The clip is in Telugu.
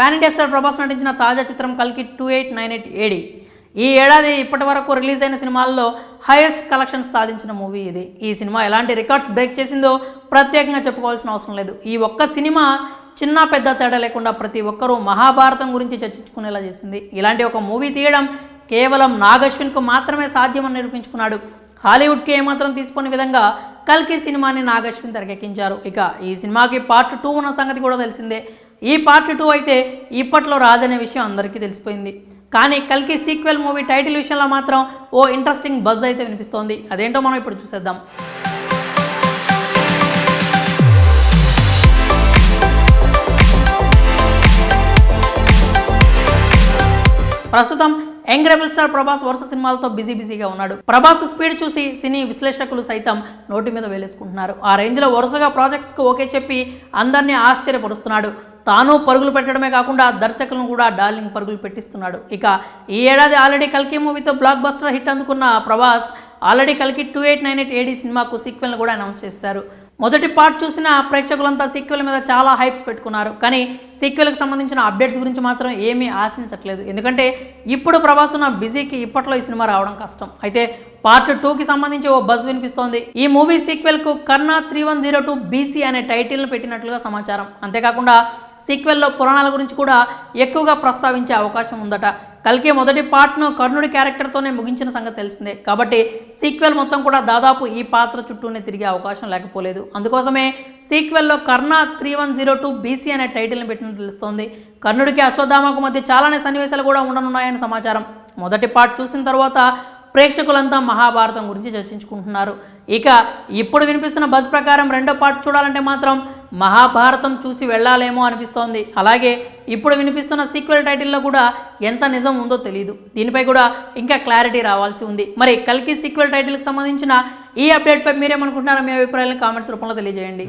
పాన్ ఇండియా స్టార్ ప్రభాస్ నటించిన తాజా చిత్రం కల్కి two eight nine eight AD. ఈ ఏడాది ఇప్పటి వరకు రిలీజ్ అయిన సినిమాల్లో హైయెస్ట్ కలెక్షన్స్ సాధించిన మూవీ ఇది. ఈ సినిమా ఎలాంటి రికార్డ్స్ బ్రేక్ చేసిందో ప్రత్యేకంగా చెప్పుకోవాల్సిన అవసరం లేదు. ఈ ఒక్క సినిమా చిన్న పెద్ద తేడా లేకుండా ప్రతి ఒక్కరూ మహాభారతం గురించి చర్చించుకునేలా చేసింది. ఇలాంటి ఒక మూవీ తీయడం కేవలం నాగశ్విన్కు మాత్రమే సాధ్యమని నిరూపించుకున్నాడు. హాలీవుడ్కి ఏమాత్రం తీసుకునే విధంగా కల్కి సినిమాని నాగశ్విన్ తెరకెక్కించారు. ఇక ఈ సినిమాకి పార్ట్ టూ ఉన్న సంగతి కూడా తెలిసిందే. ఈ పార్ట్ టూ అయితే ఇప్పట్లో రాదనే విషయం అందరికీ తెలిసిపోయింది. కానీ కల్కి సీక్వెల్ మూవీ టైటిల్ విషయంలో మాత్రం ఓ ఇంట్రెస్టింగ్ బజ్ అయితే వినిపిస్తోంది. అదేంటో మనం ఇప్పుడు చూసేద్దాం. ప్రస్తుతం యంగ్ రెబల్ స్టార్ ప్రభాస్ వరుస సినిమాలతో బిజీ బిజీగా ఉన్నాడు. ప్రభాస్ స్పీడ్ చూసి సినీ విశ్లేషకులు సైతం నోటి మీద వేలేసుకుంటున్నారు. ఆ రేంజ్లో వరుసగా ప్రాజెక్ట్స్కు ఓకే చెప్పి అందరినీ ఆశ్చర్యపరుస్తున్నాడు. తాను పరుగులు పెట్టడమే కాకుండా దర్శకులను కూడా డార్లింగ్ పరుగులు పెట్టిస్తున్నాడు. ఇక ఈ ఏడాది ఆల్రెడీ కల్కి మూవీతో బ్లాక్ బస్టర్ హిట్ అందుకున్న ప్రభాస్ ఆల్రెడీ కలిగి two eight nine eight AD సినిమాకు సీక్వెల్ను కూడా అనౌన్స్ చేశారు మొదటి పార్ట్ చూసిన ప్రేక్షకులంతా సీక్వెల్ మీద చాలా హైప్స్ పెట్టుకున్నారు. కానీ సీక్వెల్కి సంబంధించిన అప్డేట్స్ గురించి మాత్రం ఏమీ ఆశించట్లేదు. ఎందుకంటే ఇప్పుడు ప్రభాస్ ఉన్న బిజీకి ఇప్పట్లో ఈ సినిమా రావడం కష్టం. అయితే పార్ట్ టూకి సంబంధించి ఓ బజ్ వినిపిస్తోంది. ఈ movie సీక్వెల్కు Karna three one zero two BC అనే టైటిల్ను పెట్టినట్లుగా సమాచారం. అంతేకాకుండా సీక్వెల్లో పురాణాల గురించి కూడా ఎక్కువగా ప్రస్తావించే అవకాశం ఉందట. కల్కి మొదటి పార్ట్ను కర్ణుడి క్యారెక్టర్తోనే ముగించిన సంగతి తెలిసిందే. కాబట్టి సీక్వెల్ మొత్తం కూడా దాదాపు ఈ పాత్ర చుట్టూనే తిరిగే అవకాశం లేకపోలేదు. అందుకోసమే సీక్వెల్లో Karna three one zero two BC అనే టైటిల్ని పెట్టినట్టు తెలుస్తోంది. కర్ణుడికి అశ్వత్థామకు మధ్య చాలానే సన్నివేశాలు కూడా ఉండనున్నాయని సమాచారం. మొదటి పార్ట్ చూసిన తర్వాత ప్రేక్షకులంతా మహాభారతం గురించి చర్చించుకుంటున్నారు. ఇక ఇప్పుడు వినిపిస్తున్న బస్ ప్రకారం రెండో పార్ట్ చూడాలంటే మాత్రం మహాభారతం చూసి వెళ్ళాలేమో అనిపిస్తోంది. అలాగే ఇప్పుడు వినిపిస్తున్న సీక్వెల్ టైటిల్లో కూడా ఎంత నిజం ఉందో తెలియదు దీనిపై కూడా ఇంకా క్లారిటీ రావాల్సి ఉంది. మరి కల్కి సీక్వెల్ టైటిల్కి సంబంధించిన ఈ అప్డేట్పై మీరేమనుకుంటున్నారో మీ అభిప్రాయాలను కామెంట్స్ రూపంలో తెలియజేయండి.